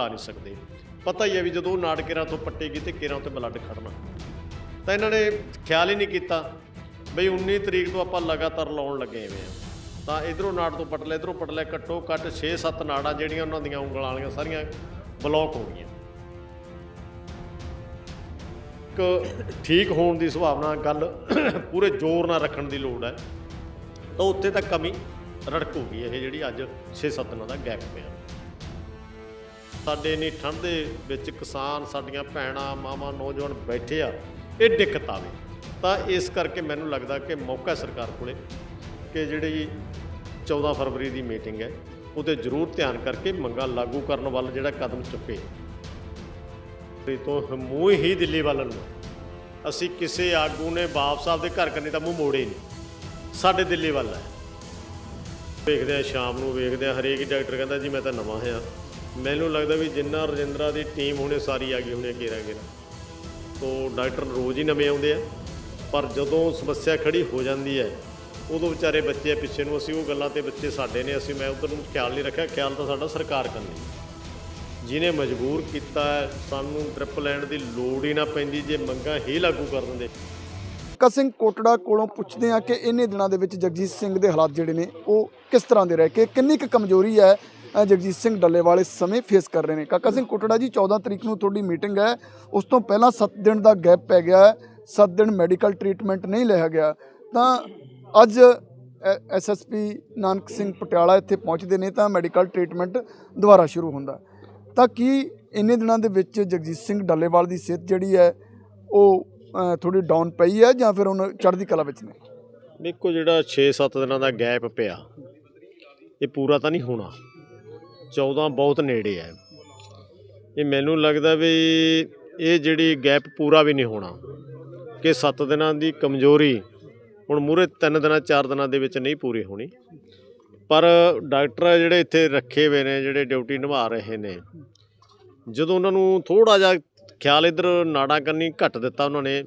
ਲਾ ਨਹੀਂ ਸਕਦੇ। ਪਤਾ ਹੀ ਹੈ ਵੀ ਜਦੋਂ ਉਹ ਨਾੜ ਕੇਰਾਂ ਤੋਂ ਪੱਟੇਗੀ ਤੇ ਕੇਰਾਂ ਤੇ ਬਲੱਡ ਖੜਨਾ। ਤਾਂ ਇਹਨਾਂ ਨੇ ਖਿਆਲ ਹੀ ਨਹੀਂ ਕੀਤਾ ਬਈ 19 ਤਰੀਕ ਤੋਂ ਆਪਾਂ ਲਗਾਤਾਰ ਲਾਉਣ ਲੱਗੇ ਐਵੇਂ ਆ। ਤਾਂ ਇਧਰੋਂ ਨਾੜ ਤੋਂ ਪਟ ਲਿਆ, ਇਧਰੋਂ ਪਟ ਲਿਆ, ਘੱਟੋ ਘੱਟ 6-7 ਨਾੜਾਂ ਜਿਹੜੀਆਂ ਉਹਨਾਂ ਦੀਆਂ ਉਂਗਲਾਂ ਵਾਲੀਆਂ ਸਾਰੀਆਂ ਬਲੌਕ ਹੋ ਗਈਆਂ। ਇੱਕ ਠੀਕ ਹੋਣ ਦੀ ਸੰਭਾਵਨਾ, ਗੱਲ ਪੂਰੇ ਜ਼ੋਰ ਨਾਲ ਰੱਖਣ ਦੀ ਲੋੜ ਹੈ। ਤਾਂ ਉੱਥੇ ਤੱਕ ਕਮੀ ਰੜਕੂਗੀ ਇਹ ਜਿਹੜੀ ਅੱਜ 6-7 ਦਿਨਾਂ ਦਾ ਗੈਪ ਪਿਆ। ਸਾਡੇ ਨਹੀਂ ਠੰਡ ਦੇ ਵਿੱਚ ਕਿਸਾਨ ਸਾਡੀਆਂ ਭੈਣਾਂ, ਮਾਵਾਂ, ਨੌਜਵਾਨ ਬੈਠੇ ਆ, ਇਹ ਦਿੱਕਤ ਆਵੇ। ਤਾਂ ਇਸ ਕਰਕੇ ਮੈਨੂੰ ਲੱਗਦਾ ਕਿ ਮੌਕਾ ਸਰਕਾਰ ਕੋਲੇ ਕਿ ਜਿਹੜੀ 14 ਫਰਵਰੀ ਦੀ ਮੀਟਿੰਗ ਹੈ ਉਹਤੇ ਜ਼ਰੂਰ ਧਿਆਨ ਕਰਕੇ ਮੰਗਾਂ ਲਾਗੂ ਕਰਨ ਵੱਲ ਜਿਹੜਾ ਕਦਮ ਚੁੱਕੇ। ਤੇ ਤੋਂ ਮੂੰਹ ਹੀ ਦਿੱਲੀ ਵੱਲ ਨੂੰ। ਅਸੀਂ ਕਿਸੇ ਆਗੂ ਨੇ, ਬਾਪ ਸਾਹਿਬ ਦੇ ਘਰ ਕੰਨੇ ਤਾਂ ਮੂੰਹ ਮੋੜੇ ਨਹੀਂ। ਸਾਡੇ ਦਿੱਲੀ ਵੱਲ ਹੈ। ਵੇਖਦੇ ਆ ਸ਼ਾਮ ਨੂੰ ਵੇਖਦੇ ਆ ਹਰੇਕ ਡਾਕਟਰ ਕਹਿੰਦਾ, ਜੀ, ਮੈਂ ਤਾਂ ਨਵਾਂ ਹਾਂ ਮੈਨੂੰ ਲੱਗਦਾ ਵੀ ਜਿੰਨਾ ਰਜਿੰਦਰਾ ਦੀ ਟੀਮ ਹੁਣੇ ਸਾਰੀ ਆ ਗਈ ਹੁਣੇ ਘੇਰਾ ਘੇਰਾ। ਤੋਂ ਡਾਕਟਰ ਰੋਜ਼ ਹੀ ਨਵੇਂ ਆਉਂਦੇ ਆ, ਪਰ ਜਦੋਂ ਸਮੱਸਿਆ ਖੜੀ ਹੋ ਜਾਂਦੀ ਹੈ, ਉਦੋਂ ਵਿਚਾਰੇ ਬੱਚੇ ਪਿੱਛੇ ਨੂੰ, ਅਸੀਂ ਉਹ ਗੱਲਾਂ ਤੇ ਬੱਚੇ ਸਾਡੇ ਨੇ, ਅਸੀਂ ਮੈਂ ਉਧਰ ਨੂੰ ਖਿਆਲ ਨਹੀਂ ਰੱਖਿਆ, ਖਿਆਲ ਤਾਂ ਸਾਡਾ ਸਰਕਾਰ ਕਰਨੀ ਜਿਹਨੇ ਮਜਬੂਰ ਕੀਤਾ ਸਾਨੂੰ ਟ੍ਰਿਪ ਲੈਣ ਦੀ ਲੋੜ ਹੀ ਨਾ ਪੈਂਦੀ, ਜੇ ਮੰਗਾਂ ਹੀ ਲਾਗੂ ਕਰ ਦਿੰਦੇ। ਕਾ ਸਿੰਘ ਕੋਟੜਾ ਕੋਲੋਂ ਪੁੱਛਦੇ ਆ ਕਿ ਇਹਨੇ ਦਿਨਾਂ ਦੇ ਵਿੱਚ ਜਗਜੀਤ ਸਿੰਘ ਦੇ ਹਾਲਾਤ ਜਿਹੜੇ ਨੇ, ਉਹ ਕਿਸ ਤਰ੍ਹਾਂ ਦੇ ਰਹਿ ਕੇ, ਕਿੰਨੀ ਕੁ ਕਮਜ਼ੋਰੀ ਹੈ ਜਗਜੀਤ ਸਿੰਘ ਡੱਲੇਵਾਲ ਇਸ ਸਮੇਂ ਫੇਸ ਕਰ ਰਹੇ ਨੇ। ਕਾਕਾ ਸਿੰਘ ਕੋਟੜਾ ਜੀ 14 ਤਰੀਕ ਨੂੰ ਤੁਹਾਡੀ ਮੀਟਿੰਗ ਹੈ। ਉਸ ਤੋਂ ਪਹਿਲਾਂ 7 ਦਿਨ ਦਾ ਗੈਪ ਪੈ ਗਿਆ ਹੈ। 7 ਦਿਨ ਮੈਡੀਕਲ ਟ੍ਰੀਟਮੈਂਟ ਨਹੀਂ ਲਿਆ ਗਿਆ। ਤਾਂ ਅੱਜ ਐਸਐਸਪੀ ਨਾਨਕ ਸਿੰਘ ਪਟਿਆਲਾ ਇੱਥੇ ਪਹੁੰਚਦੇ ਨੇ ਤਾਂ ਮੈਡੀਕਲ ਟ੍ਰੀਟਮੈਂਟ ਦੁਬਾਰਾ ਸ਼ੁਰੂ ਹੁੰਦਾ। ਤਾਂ ਕੀ ਇੰਨੇ ਦਿਨਾਂ ਦੇ ਵਿੱਚ ਜਗਜੀਤ ਸਿੰਘ ਡੱਲੇਵਾਲ ਦੀ ਸਿਹਤ ਜਿਹੜੀ ਹੈ ਉਹ ਅ, ਥੋੜੀ ਡਾਊਨ ਪਈ ਹੈ ਜਾਂ ਫਿਰ ਉਹਨਾਂ ਚੜ੍ਹਦੀ ਕਲਾ ਵਿੱਚ ਨੇ? ਦੇਖੋ ਜਿਹੜਾ 6-7 ਦਿਨਾਂ ਦਾ ਗੈਪ ਪਿਆ ਇਹ ਪੂਰਾ ਤਾਂ ਨਹੀਂ ਹੋਣਾ। 14 ਬਹੁਤ ਨੇੜੇ ਹੈ। ਇਹ ਮੈਨੂੰ ਲੱਗਦਾ ਵੀ ਇਹ ਜਿਹੜੀ ਗੈਪ ਪੂਰਾ ਵੀ ਨਹੀਂ ਹੋਣਾ। ਕਿ 7 ਦਿਨਾਂ ਦੀ ਕਮਜ਼ੋਰੀ ਹੁਣ ਮੂਰੇ 3 ਦਿਨਾਂ 4 ਦਿਨਾਂ ਦੇ ਵਿੱਚ ਨਹੀਂ ਪੂਰੀ ਹੋਣੀ। ਪਰ ਡਾਕਟਰ ਜਿਹੜੇ ਇੱਥੇ ਰੱਖੇ ਹੋਏ ਨੇ, ਜਿਹੜੇ ਡਿਊਟੀ ਨਿਭਾ ਰਹੇ ਨੇ, ਜਦੋਂ ਉਹਨਾਂ ਨੂੰ ਥੋੜਾ ਜਿਹਾ ਖਿਆਲ ਇਧਰ ਨਾੜਾਂ ਕੰਨੀ ਘੱਟ ਦਿੱਤਾ ਉਹਨਾਂ ਨੇ,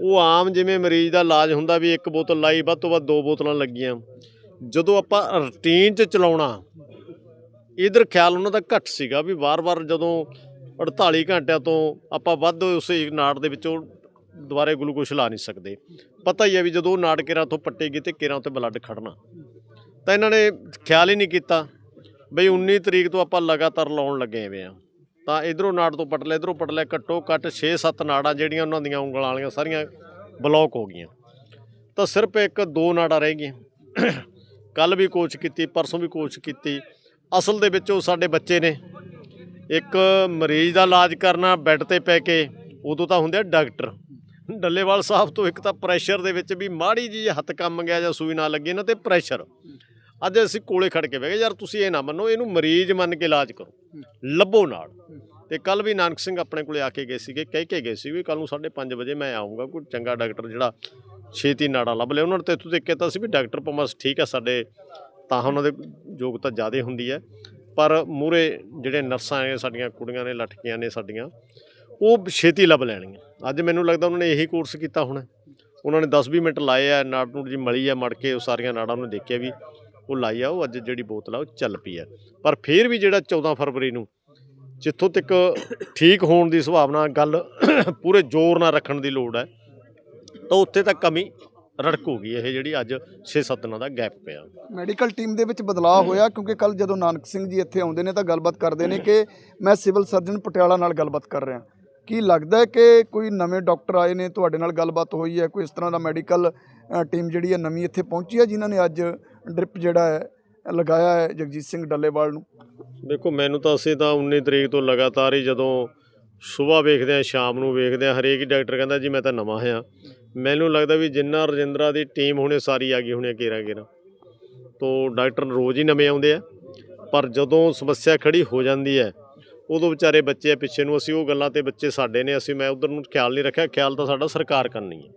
ਉਹ ਆਮ ਜਿਵੇਂ ਮਰੀਜ਼ ਦਾ ਇਲਾਜ ਹੁੰਦਾ ਵੀ ਇੱਕ ਬੋਤਲ ਲਾਈ, ਵੱਧ ਤੋਂ ਵੱਧ ਦੋ ਬੋਤਲਾਂ ਲੱਗੀਆਂ। ਜਦੋਂ ਆਪਾਂ ਰੂਟੀਨ 'ਚ ਚਲਾਉਣਾ ਇਧਰ ਖਿਆਲ ਉਹਨਾਂ ਦਾ ਘੱਟ ਸੀਗਾ ਵੀ ਵਾਰ-ਵਾਰ ਜਦੋਂ 48 ਘੰਟਿਆਂ ਤੋਂ ਆਪਾਂ ਵੱਧ ਉਸੇ ਨਾੜ ਦੇ ਵਿੱਚੋਂ ਦੁਬਾਰੇ ਗਲੂਕੋਸ਼ ਲਾ ਨਹੀਂ ਸਕਦੇ। ਪਤਾ ਹੀ ਹੈ ਵੀ ਜਦੋਂ ਉਹ ਨਾੜ ਕਿਰਾਂ ਤੋਂ ਪੱਟੇਗੀ ਤੇ ਕਿਰਾਂ ਤੇ ਬਲੱਡ ਖੜਨਾ ਤਾਂ ਇਹਨਾਂ ਨੇ ਖਿਆਲ ਹੀ ਨਹੀਂ ਕੀਤਾ ਬਈ 19 ਤਰੀਕ ਤੋਂ ਆਪਾਂ ਲਗਾਤਾਰ ਲਾਉਣ ਲੱਗੇ ਐਵੇਂ ਆ ਤਾਂ ਇਧਰੋਂ ਨਾੜ ਤੋਂ ਪਟ ਲਿਆ, ਇਧਰੋਂ ਪਟ ਲਿਆ, ਘੱਟੋ ਘੱਟ 6-7 ਨਾੜਾਂ ਜਿਹੜੀਆਂ ਉਹਨਾਂ ਦੀਆਂ ਉਂਗਲਾਂ ਵਾਲੀਆਂ ਸਾਰੀਆਂ ਬਲੌਕ ਹੋ ਗਈਆਂ। ਤਾਂ ਸਿਰਫ ਇੱਕ ਦੋ ਨਾੜਾਂ ਰਹਿ ਗਈਆਂ। ਕੱਲ ਵੀ ਕੋਚ ਕੀਤੀ, ਪਰਸੋਂ ਵੀ ਕੋਚ ਕੀਤੀ। ਅਸਲ ਦੇ ਵਿੱਚ ਉਹ ਸਾਡੇ ਬੱਚੇ ਨੇ। ਇੱਕ ਮਰੀਜ਼ ਦਾ ਇਲਾਜ ਕਰਨਾ, ਬੈੱਡ ਤੇ ਪੈ ਕੇ, ਉਦੋਂ ਤਾਂ ਹੁੰਦੇ ਆ ਡਾਕਟਰ। ਡੱਲੇਵਾਲ ਸਾਹਿਬ ਤੋਂ ਇੱਕ ਤਾਂ ਪ੍ਰੈਸ਼ਰ ਦੇ ਵਿੱਚ ਵੀ ਮਾੜੀ ਜੀ ਹੱਥ ਕੰਮ ਗਿਆ ਜਾਂ ਸੂਈ ਨਾ ਲੱਗੇ ਨਾ ਤੇ ਪ੍ਰੈਸ਼ਰ ਅੱਜ ਅਸੀਂ ਕੋਲੇ ਖੜ ਕੇ ਬਹਿ ਗਏ, ਯਾਰ ਤੁਸੀਂ ਇਹ ਨਾ ਮੰਨੋ, ਇਹਨੂੰ ਮਰੀਜ਼ ਮੰਨ ਕੇ ਇਲਾਜ ਕਰੋ। ਲੱਭੋ ਨਾਲ। ਤੇ ਕੱਲ ਵੀ ਨਾਨਕ ਸਿੰਘ ਆਪਣੇ ਕੋਲੇ ਆ ਕੇ ਗਏ ਸੀਗੇ, ਕਹਿ ਕੇ ਗਏ ਸੀ ਵੀ ਕੱਲ ਨੂੰ 5:30 ਵਜੇ ਮੈਂ ਆਉਂਗਾ ਕੋਈ ਚੰਗਾ ਡਾਕਟਰ ਜਿਹੜਾ ਛੇਤੀ ਨਾੜਾ ਲੱਭ ਲਿਆ ਉਹਨਾਂ ਨੇ ਤੇ ਇੱਥੋਂ ਦੇਖ ਕੇ ਤਾਂ ਸੀ ਵੀ ਡਾਕਟਰ ਪਮਸ ਠੀਕ ਆ, ਸਾਡੇ ਤਾਂ ਉਹਨਾਂ ਦੇ ਯੋਗਤਾ ਜ਼ਿਆਦਾ ਹੁੰਦੀ ਹੈ। ਪਰ ਮੂਰੇ ਜਿਹੜੇ ਨਰਸਾਂ ਨੇ ਸਾਡੀਆਂ ਕੁੜੀਆਂ ਨੇ ਲਟਕੀਆਂ ਨੇ ਸਾਡੀਆਂ, ਉਹ ਛੇਤੀ ਲੱਭ ਲੈਣਗੀਆਂ। ਅੱਜ ਮੈਨੂੰ ਲੱਗਦਾ ਉਹਨਾਂ ਨੇ ਇਹੀ ਕੋਰਸ ਕੀਤਾ ਹੋਣਾ। ਉਹਨਾਂ ਨੇ 10-20 ਮਿੰਟ ਲਾਏ ਆ, ਨਾੜ ਨੂੰ ਜੀ ਮਲੀ ਆ, ਮੜ ਕੇ ਉਹ ਸਾਰੀਆਂ ਨਾੜਾਂ ਨੂੰ ਦੇਖਿਆ ਵੀ ਉਹ ਲਾਈ ਆ, ਉਹ ਅੱਜ ਜਿਹੜੀ ਬੋਤਲ ਆ, ਉਹ ਚੱਲ ਪਈ ਆ। ਪਰ ਫਿਰ ਵੀ ਜਿਹੜਾ 14 ਫਰਵਰੀ ਨੂੰ ਜਿੱਥੋਂ ਤੱਕ ਠੀਕ ਹੋਣ ਦੀ ਸੰਭਾਵਨਾ, ਗੱਲ ਪੂਰੇ ਜ਼ੋਰ ਨਾਲ ਰੱਖਣ ਦੀ ਲੋੜ ਹੈ, ਤਾਂ ਉੱਥੇ ਤੱਕ ਕਮੀ ਰੜਕੂਗੀ ਇਹ ਜਿਹੜੀ ਅੱਜ 6-7 ਦਿਨਾਂ ਦਾ ਗੈਪ ਪਿਆ। ਮੈਡੀਕਲ ਟੀਮ ਦੇ ਵਿੱਚ ਬਦਲਾਅ ਹੋਇਆ ਕਿਉਂਕਿ ਕੱਲ ਜਦੋਂ ਨਾਨਕ ਸਿੰਘ ਜੀ ਇੱਥੇ ਆਉਂਦੇ ਨੇ ਤਾਂ ਗੱਲਬਾਤ ਕਰਦੇ ਨੇ ਕਿ ਮੈਂ ਸਿਵਲ ਸਰਜਨ ਪਟਿਆਲਾ ਨਾਲ ਗੱਲਬਾਤ ਕਰ ਰਿਹਾ। ਕੀ ਲੱਗਦਾ ਹੈ ਕਿ ਕੋਈ ਨਵੇਂ ਡਾਕਟਰ ਆਏ ਨੇ ਤੁਹਾਡੇ ਨਾਲ ਗੱਲਬਾਤ ਹੋਈ ਹੈ ਕੋਈ ਇਸ ਤਰ੍ਹਾਂ ਦਾ ਮੈਡੀਕਲ ਟੀਮ ਜਿਹੜੀ ਹੈ ਨਵੀਂ ਇੱਥੇ ਪਹੁੰਚੀ ਹੈ ਜਿਨ੍ਹਾਂ ਨੇ ਅੱਜ ਡ੍ਰਿਪ ਜਿਹੜਾ ਹੈ ਲਗਾਇਆ ਹੈ ਜਗਜੀਤ ਸਿੰਘ ਡੱਲੇਵਾਲ ਨੂੰ? ਦੇਖੋ ਮੈਨੂੰ ਤਾਂ ਅਸੀਂ ਤਾਂ 19 ਤਰੀਕ ਤੋਂ ਲਗਾਤਾਰ ਹੀ ਜਦੋਂ ਸਵੇਰ ਵੇਖਦੇ ਆ ਸ਼ਾਮ ਨੂੰ ਵੇਖਦੇ ਆ ਹਰੇਕ ਹੀ ਡਾਕਟਰ ਕਹਿੰਦਾ ਜੀ ਮੈਂ ਤਾਂ ਨਵਾਂ ਹਾਂ। ਮੈਨੂੰ ਲੱਗਦਾ ਵੀ ਜਿੰਨਾ ਰਜਿੰਦਰਾ ਦੀ ਟੀਮ ਹੁਣੇ ਸਾਰੀ ਆ ਗਈ ਹੁਣੇ ਘੇਰਾ ਘੇਰਾ। ਤੋਂ ਡਾਕਟਰ ਰੋਜ਼ ਹੀ ਨਵੇਂ ਆਉਂਦੇ ਆ, ਪਰ ਜਦੋਂ ਸਮੱਸਿਆ ਖੜੀ ਹੋ ਜਾਂਦੀ ਹੈ, ਉਦੋਂ ਵਿਚਾਰੇ ਬੱਚੇ ਆ ਪਿੱਛੇ ਨੂੰ, ਅਸੀਂ ਉਹ ਗੱਲਾਂ ਤੇ ਬੱਚੇ ਸਾਡੇ ਨੇ, ਅਸੀਂ ਮੈਂ ਉਧਰ ਨੂੰ ਖਿਆਲ ਨਹੀਂ ਰੱਖਿਆ, ਖਿਆਲ ਤਾਂ ਸਾਡਾ ਸਰਕਾਰ ਕਰਨੀ ਹੈ।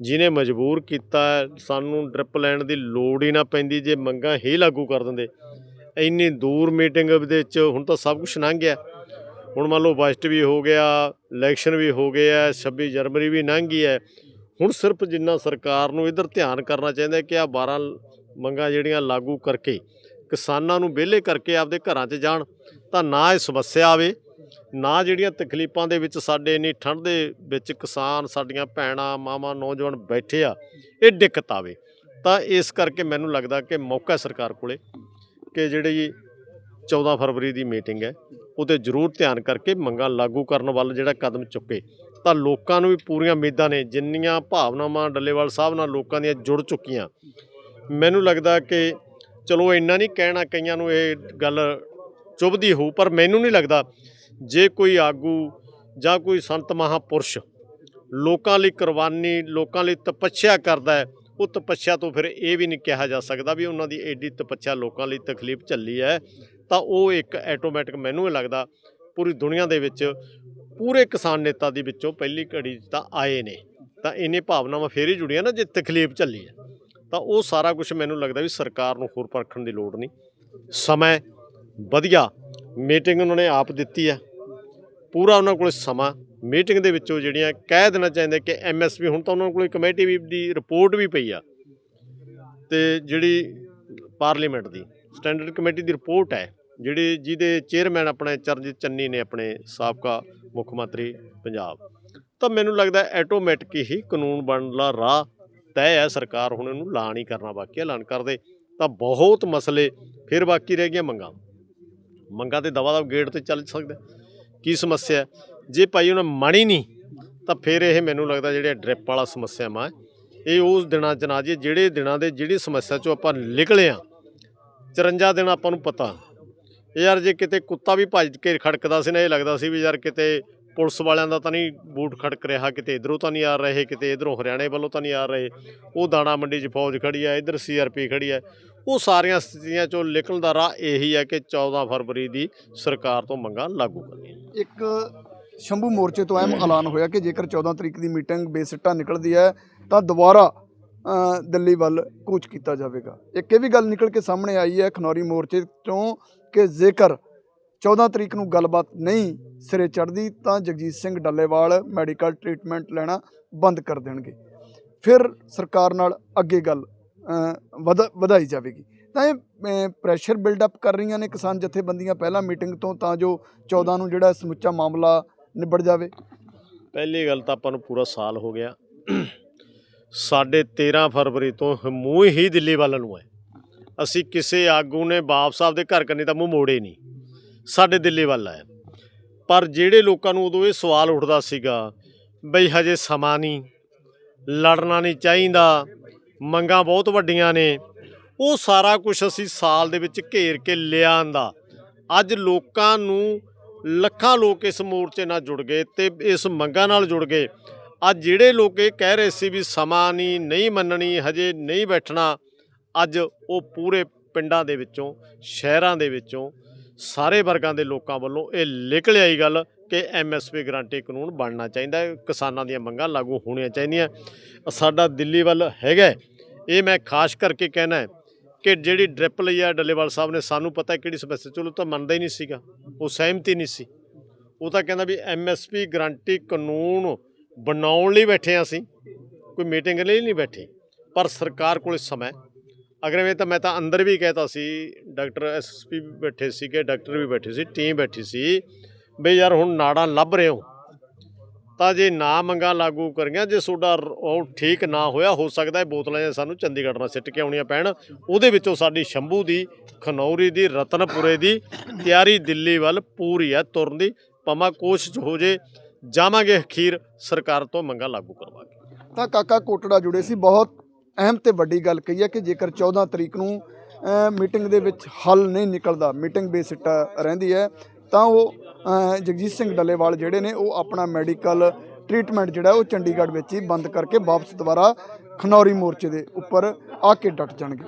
ਜਿਹਨੇ ਮਜਬੂਰ ਕੀਤਾ, ਸਾਨੂੰ ਡ੍ਰਿਪ ਲੈਣ ਦੀ ਲੋੜ ਹੀ ਨਾ ਪੈਂਦੀ, ਜੇ ਮੰਗਾਂ ਹੀ ਲਾਗੂ ਕਰ ਦਿੰਦੇ। ਇੰਨੀ ਦੂਰ ਮੀਟਿੰਗ ਦੇ ਵਿੱਚ ਹੁਣ ਤਾਂ ਸਭ ਕੁਝ ਲੰਘ ਗਿਆ। ਹੁਣ ਮੰਨ ਲਓ ਬਜਟ ਵੀ ਹੋ ਗਿਆ, ਇਲੈਕਸ਼ਨ ਵੀ ਹੋ ਗਏ ਗਿਆ 26 ਜਨਵਰੀ ਵੀ ਲੰਘ ਗਈ ਹੈ। ਹੁਣ ਸਿਰਫ ਜਿੰਨਾ ਸਰਕਾਰ ਨੂੰ ਇਧਰ ਧਿਆਨ ਕਰਨਾ ਚਾਹੀਦਾ ਕਿ ਆ 12 ਮੰਗਾਂ ਜਿਹੜੀਆਂ ਲਾਗੂ ਕਰਕੇ ਕਿਸਾਨਾਂ ਨੂੰ ਵਿਹਲੇ ਕਰਕੇ ਆਪਦੇ ਘਰਾਂ 'ਚ ਜਾਣ, ਤਾਂ ਨਾ ਇਹ ਸਮੱਸਿਆ ਆਵੇ, ਨਾ ਜਿਹੜੀਆਂ ਤਕਲੀਫਾਂ ਦੇ ਵਿੱਚ ਸਾਡੇ ਇੰਨੀ ਠੰਡ ਦੇ ਵਿੱਚ ਕਿਸਾਨ, ਸਾਡੀਆਂ ਭੈਣਾਂ, ਮਾਵਾਂ, ਨੌਜਵਾਨ ਬੈਠੇ ਆ, ਇਹ ਦਿੱਕਤ ਆਵੇ। ਤਾਂ ਇਸ ਕਰਕੇ ਮੈਨੂੰ ਲੱਗਦਾ ਕਿ ਮੌਕਾ ਸਰਕਾਰ ਕੋਲੇ ਕਿ ਜਿਹੜੀ 14 ਫਰਵਰੀ ਦੀ ਮੀਟਿੰਗ ਹੈ ਉਹਤੇ ਜ਼ਰੂਰ ਧਿਆਨ ਕਰਕੇ ਮੰਗਾਂ ਲਾਗੂ ਕਰਨ ਵੱਲ ਜਿਹੜਾ ਕਦਮ ਚੁੱਕੇ। ਤਾਂ ਲੋਕਾਂ ਨੂੰ ਵੀ ਪੂਰੀਆਂ ਉਮੀਦਾਂ ਨੇ, ਜਿੰਨੀਆਂ ਭਾਵਨਾਵਾਂ ਡੱਲੇਵਾਲ ਸਾਹਿਬ ਨਾਲ ਲੋਕਾਂ ਦੀਆਂ ਜੁੜ ਚੁੱਕੀਆਂ। ਮੈਨੂੰ ਲੱਗਦਾ ਕਿ ਚਲੋ ਇੰਨਾ ਨਹੀਂ ਕਹਿਣਾ ਕਈਆਂ ਨੂੰ ਇਹ ਗੱਲ ਚੁਭਦੀ ਹੋਊ, ਪਰ ਮੈਨੂੰ ਨਹੀਂ ਲੱਗਦਾ ਜੇ ਕੋਈ ਆਗੂ ਜਾਂ ਕੋਈ ਸੰਤ ਮਹਾਪੁਰਸ਼ ਲੋਕਾਂ ਲਈ ਕੁਰਬਾਨੀ, ਲੋਕਾਂ ਲਈ ਤਪੱਸਿਆ ਕਰਦਾ ਹੈ, ਉਹ ਤਪੱਸਿਆ ਤੋਂ ਫਿਰ ਇਹ ਵੀ ਨਹੀਂ ਕਿਹਾ ਜਾ ਸਕਦਾ ਵੀ ਉਹਨਾਂ ਦੀ ਐਡੀ ਤਪੱਸਿਆ ਲੋਕਾਂ ਲਈ ਤਕਲੀਫ ਝੱਲੀ ਹੈ। ਤਾਂ ਉਹ ਇੱਕ ਆਟੋਮੈਟਿਕ ਮੈਨੂੰ ਇਹ ਲੱਗਦਾ ਪੂਰੀ ਦੁਨੀਆ ਦੇ ਵਿੱਚ ਪੂਰੇ ਕਿਸਾਨ ਨੇਤਾ ਦੇ ਵਿੱਚੋਂ ਪਹਿਲੀ ਘੜੀ ਤਾਂ ਆਏ ਨੇ। ਤਾਂ ਇਹਨੇ ਭਾਵਨਾਵਾਂ ਫੇਰ ਹੀ ਜੁੜੀਆਂ ਨਾ ਜੇ ਤਕਲੀਫ ਝੱਲੀ ਹੈ। ਤਾਂ ਉਹ ਸਾਰਾ ਕੁਝ ਮੈਨੂੰ ਲੱਗਦਾ ਵੀ ਸਰਕਾਰ ਨੂੰ ਹੋਰ ਪਰਖਣ ਦੀ ਲੋੜ ਨਹੀਂ। ਸਮਾਂ ਵਧੀਆ ਮੀਟਿੰਗ ਉਹਨਾਂ ਨੇ ਆਪ ਦਿੱਤੀ ਹੈ। ਪੂਰਾ ਉਹਨਾਂ ਕੋਲ ਸਮਾਂ ਮੀਟਿੰਗ ਦੇ ਵਿੱਚੋਂ ਜਿਹੜੀਆਂ ਕਹਿ ਦੇਣਾ ਚਾਹੁੰਦੇ ਕਿ ਐਮਐਸਪੀ ਹੁਣ ਤਾਂ ਉਹਨਾਂ ਕੋਲ ਕਮੇਟੀ ਵੀ ਦੀ ਰਿਪੋਰਟ ਵੀ ਪਈ ਆ। ਤੇ ਜਿਹੜੀ ਪਾਰਲੀਮੈਂਟ ਦੀ ਸਟੈਂਡਰਡ ਕਮੇਟੀ ਦੀ ਰਿਪੋਰਟ ਹੈ। ਜਿਹੜੇ ਜਿਹਦੇ ਚੇਅਰਮੈਨ ਆਪਣੇ ਚਰਨਜੀਤ ਚੰਨੀ ਨੇ ਆਪਣੇ ਸਾਬਕਾ ਮੁੱਖ ਮੰਤਰੀ ਪੰਜਾਬ। ਤਾਂ ਮੈਨੂੰ ਲੱਗਦਾ ਆਟੋਮੈਟਿਕ ਹੀ ਕਾਨੂੰਨ ਬਣਨ ਦਾ ਰਾਹ ਤੈਅ ਹੈ ਸਰਕਾਰ ਹੁਣ ਇਹਨੂੰ ਐਲਾਨ ਹੀ ਕਰਨਾ ਬਾਕੀ ਐਲਾਨ ਕਰਦੇ ਤਾਂ ਬਹੁਤ ਮਸਲੇ ਫਿਰ ਬਾਕੀ ਰਹਿ ਗਈਆਂ ਮੰਗਾਂ। ਮੰਗਾਂ ਤੇ ਦਵਾ ਦਾ ਗੇਟ ਤੇ ਚੱਲ ਸਕਦਾ ਕੀ ਸਮੱਸਿਆ ਜੇ ਭਾਈ ਉਹਨਾਂ ਮਣੀ ਨਹੀਂ ਤਾਂ ਫਿਰ ਇਹ ਮੈਨੂੰ ਲੱਗਦਾ ਜਿਹੜੇ ਡ੍ਰਿਪ ਵਾਲਾ ਸਮੱਸਿਆਵਾਂ ਹੈ, ਇਹ ਉਸ ਦਿਨਾਂ ਚ ਨਾ ਜੀ ਜਿਹੜੇ ਦਿਨਾਂ ਦੇ ਜਿਹੜੀ ਸਮੱਸਿਆ ਚੋਂ ਆਪਾਂ ਨਿਕਲੇ ਆ 54 ਦਿਨ ਆਪਾਂ ਨੂੰ ਪਤਾ ਯਾਰ ਜੇ ਕਿਤੇ ਕੁੱਤਾ ਵੀ ਭੱਜ ਕੇ ਖੜਕਦਾ ਸੀ ਨਾ, ਇਹ ਲੱਗਦਾ ਸੀ ਵੀ ਯਾਰ ਕਿਤੇ ਪੁਲਿਸ ਵਾਲਿਆਂ ਦਾ ਤਾਂ ਨਹੀਂ ਬੂਟ ਖੜਕ ਰਿਹਾ, ਕਿਤੇ ਇਧਰੋਂ ਤਾਂ ਨਹੀਂ ਆ ਰਹੇ, ਕਿਤੇ ਇਧਰੋਂ ਹਰਿਆਣੇ ਵੱਲੋਂ ਤਾਂ ਨਹੀਂ ਆ ਰਹੇ। ਉਹ ਦਾਣਾ ਮੰਡੀ 'ਚ ਫੌਜ ਖੜੀ ਹੈ ਇਧਰ ਸੀਆਰਪੀ ਖੜੀ ਹੈ ਉਹ ਸਾਰੀਆਂ ਸਥਿਤੀਆਂ ਚੋਂ ਨਿਕਲਣ ਦਾ ਰਾਹ ਇਹੀ ਹੈ ਕਿ 14 ਫਰਵਰੀ ਦੀ ਸਰਕਾਰ ਤੋਂ ਮੰਗਾਂ ਲਾਗੂ ਕਰਨੀਆਂ। ਇੱਕ ਸ਼ੰਭੂ ਮੋਰਚੇ ਤੋਂ ਅਹਿਮ ਐਲਾਨ ਹੋਇਆ ਕਿ ਜੇਕਰ 14 ਤਰੀਕ ਦੀ ਮੀਟਿੰਗ ਬੇਸਿੱਟਾ ਨਿਕਲਦੀ ਹੈ, ਤਾਂ ਦੁਬਾਰਾ ਦਿੱਲੀ ਵੱਲ ਕੂਚ ਕੀਤਾ ਜਾਵੇਗਾ। ਇੱਕ ਇਹ ਵੀ ਗੱਲ ਨਿਕਲ ਕੇ ਸਾਹਮਣੇ ਆਈ ਹੈ ਖਨੌਰੀ ਮੋਰਚੇ ਤੋਂ ਕਿ ਜੇਕਰ 14 ਤਰੀਕ ਨੂੰ ਗੱਲਬਾਤ ਨਹੀਂ ਸਿਰੇ ਚੜ੍ਹਦੀ, ਤਾਂ ਜਗਜੀਤ ਸਿੰਘ ਡੱਲੇਵਾਲ ਮੈਡੀਕਲ ਟ੍ਰੀਟਮੈਂਟ ਲੈਣਾ ਬੰਦ ਕਰ ਦੇਣਗੇ। ਫਿਰ ਸਰਕਾਰ ਨਾਲ ਅੱਗੇ ਗੱਲ ਵਧ- ਵਧਾਈ ਜਾਵੇਗੀ। ਤਾਂ ਇਹ ਪ੍ਰੈਸ਼ਰ ਬਿਲਡ ਅਪ ਕਰ ਰਹੀਆਂ ਨੇ ਕਿਸਾਨ ਜਥੇਬੰਦੀਆਂ ਪਹਿਲਾਂ ਮੀਟਿੰਗ ਤੋਂ, ਤਾਂ ਜੋ 14 ਨੂੰ ਜਿਹੜਾ ਸਮੁੱਚਾ ਮਾਮਲਾ ਨਿਬੜ ਜਾਵੇ। ਪਹਿਲੀ ਗੱਲ ਤਾਂ ਆਪਾਂ ਨੂੰ ਪੂਰਾ ਸਾਲ ਹੋ ਗਿਆ। ਸਾਡੇ 13 ਫਰਵਰੀ ਤੋਂ ਮੂੰਹ ਹੀ ਦਿੱਲੀ ਵੱਲ ਨੂੰ ਹੈ। ਅਸੀਂ ਕਿਸੇ ਆਗੂ ਨੇ, ਬਾਪ ਸਾਹਿਬ ਦੇ ਘਰ ਕੰਨੀ ਤਾਂ ਮੂੰਹ ਮੋੜੇ ਨਹੀਂ। ਸਾਡੇ ਦਿੱਲੀ ਵੱਲ ਹੈ ਪਰ ਜਿਹੜੇ ਲੋਕਾਂ ਨੂੰ ਉਦੋਂ ਇਹ ਸਵਾਲ ਉੱਠਦਾ ਸੀਗਾ ਬਈ ਹਜੇ ਸਮਾਂ ਨਹੀਂ, ਲੜਨਾ ਨਹੀਂ ਚਾਹੀਦਾ, ਮੰਗਾਂ ਬਹੁਤ ਵੱਡੀਆਂ ਨੇ, ਉਹ ਸਾਰਾ ਕੁਝ ਅਸੀਂ ਸਾਲ ਦੇ ਵਿੱਚ ਘੇਰ ਕੇ ਲਿਆਂਦਾ ਅੱਜ ਲੋਕਾਂ ਨੂੰ ਲੱਖਾਂ ਲੋਕ ਇਸ ਮੋਰਚੇ ਨਾਲ ਜੁੜ ਗਏ ਤੇ ਇਸ ਮੰਗਾਂ ਨਾਲ ਜੁੜ ਗਏ। ਅੱਜ ਜਿਹੜੇ ਲੋਕ ਇਹ ਕਹਿ ਰਹੇ ਸੀ ਵੀ ਸਮਾਂ ਨਹੀਂ ਨਹੀਂ ਮੰਨਣੀ, ਹਜੇ ਨਹੀਂ ਬੈਠਣਾ, ਅੱਜ ਉਹ ਪੂਰੇ ਪਿੰਡਾਂ ਦੇ ਵਿੱਚੋਂ, ਸ਼ਹਿਰਾਂ ਦੇ ਵਿੱਚੋਂ, ਸਾਰੇ ਵਰਗਾਂ ਦੇ ਲੋਕਾਂ ਵੱਲੋਂ ਇਹ ਨਿਕਲ ਆਈ ਗੱਲ ਕਿ ਐਮਐਸਪੀ ਗਰੰਟੀ ਕਾਨੂੰਨ ਬਣਨਾ ਚਾਹੀਦਾ ਹੈ, ਕਿਸਾਨਾਂ ਦੀਆਂ ਮੰਗਾਂ ਲਾਗੂ ਹੋਣੀਆਂ ਚਾਹੀਦੀਆਂ। ਸਾਡਾ ਦਿੱਲੀ ਵੱਲ ਹੈਗਾ ਇਹ ਮੈਂ ਖਾਸ ਕਰਕੇ ਕਹਿਣਾ ਕਿ ਜਿਹੜੀ ਡ੍ਰਿਪ ਲਈ ਆ ਡੱਲੇਵਾਲ ਸਾਹਿਬ ਨੇ, ਸਾਨੂੰ ਪਤਾ ਕਿਹੜੀ ਸਮੱਸਿਆ, ਚਲੋ ਤਾਂ ਮੰਨਦਾ ਹੀ ਨਹੀਂ ਸੀਗਾ, ਉਹ ਸਹਿਮਤੀ ਨਹੀਂ ਸੀ। ਉਹ ਤਾਂ ਕਹਿੰਦਾ ਵੀ ਐਮਐਸਪੀ ਗਰੰਟੀ ਕਾਨੂੰਨ ਬਣਾਉਣ ਲਈ ਬੈਠੇ ਹਾਂ ਅਸੀਂ, ਕੋਈ ਮੀਟਿੰਗ ਲਈ ਨਹੀਂ ਬੈਠੇ, ਪਰ ਸਰਕਾਰ ਕੋਲ ਸਮਾਂ ਹੈ। ਅਗਰ ਮੈਂ ਤਾਂ ਮੈਂ ਤਾਂ ਅੰਦਰ ਵੀ ਕਹਿਤਾ ਸੀ, ਡਾਕਟਰ ਐਸਪੀ ਵੀ ਬੈਠੇ ਸੀਗੇ, ਡਾਕਟਰ ਵੀ ਬੈਠੇ ਸੀ ਟੀਮ ਬੈਠੀ ਸੀ ਬਈ ਯਾਰ ਹੁਣ ਨਾੜਾਂ ਲੱਭ ਰਹੇ ਹੋ, ਤਾਂ ਜੇ ਨਾ ਮੰਗਾਂ ਲਾਗੂ ਕਰੀਆਂ, ਜੇ ਤੁਹਾਡਾ ਉਹ ਠੀਕ ਨਾ ਹੋਇਆ, ਹੋ ਸਕਦਾ ਹੈ ਬੋਤਲਾਂ ਜਾਂ ਸਾਨੂੰ ਚੰਡੀਗੜ੍ਹ ਨਾਲ ਸਿੱਟ ਕੇ ਆਉਣੀਆਂ ਪੈਣ, ਉਹਦੇ ਵਿੱਚੋਂ ਸਾਡੀ ਸ਼ੰਭੂ ਦੀ, ਖਨੌਰੀ ਦੀ, ਰਤਨਪੁਰੇ ਦੀ, ਤਿਆਰੀ ਦਿੱਲੀ ਵੱਲ ਪੂਰੀ ਹੈ, ਤੁਰਨ ਦੀ ਪਮਾ ਕੋਸ਼ਿਸ਼ ਹੋ ਜੇ ਜਾਵਾਂਗੇ, ਅਖੀਰ ਸਰਕਾਰ ਤੋਂ ਮੰਗਾਂ ਲਾਗੂ ਕਰਵਾਵਾਂਗੇ ਤਾਂ ਕਾਕਾ ਕੋਟੜਾ ਜੁੜੇ ਸੀ, ਬਹੁਤ ਅਹਿਮ ਤੇ ਵੱਡੀ ਗੱਲ ਕਹੀ ਹੈ ਕਿ ਜੇਕਰ 14 ਤਰੀਕ ਨੂੰ ਮੀਟਿੰਗ ਦੇ ਵਿੱਚ ਹੱਲ ਨਹੀਂ ਨਿਕਲਦਾ, ਮੀਟਿੰਗ ਬੇਸਿੱਟਾ ਰਹਿੰਦੀ ਹੈ, ਤਾਂ ਉਹ ਜਗਜੀਤ ਸਿੰਘ ਡੱਲੇਵਾਲ ਜਿਹੜੇ ਨੇ, ਉਹ ਆਪਣਾ ਮੈਡੀਕਲ ਟ੍ਰੀਟਮੈਂਟ ਜਿਹੜਾ ਉਹ ਚੰਡੀਗੜ੍ਹ ਵਿੱਚ ਹੀ ਬੰਦ ਕਰਕੇ ਵਾਪਸ ਦੁਬਾਰਾ ਖਨੌਰੀ ਮੋਰਚੇ ਦੇ ਉੱਪਰ ਆ ਕੇ ਡਟ ਜਾਣਗੇ।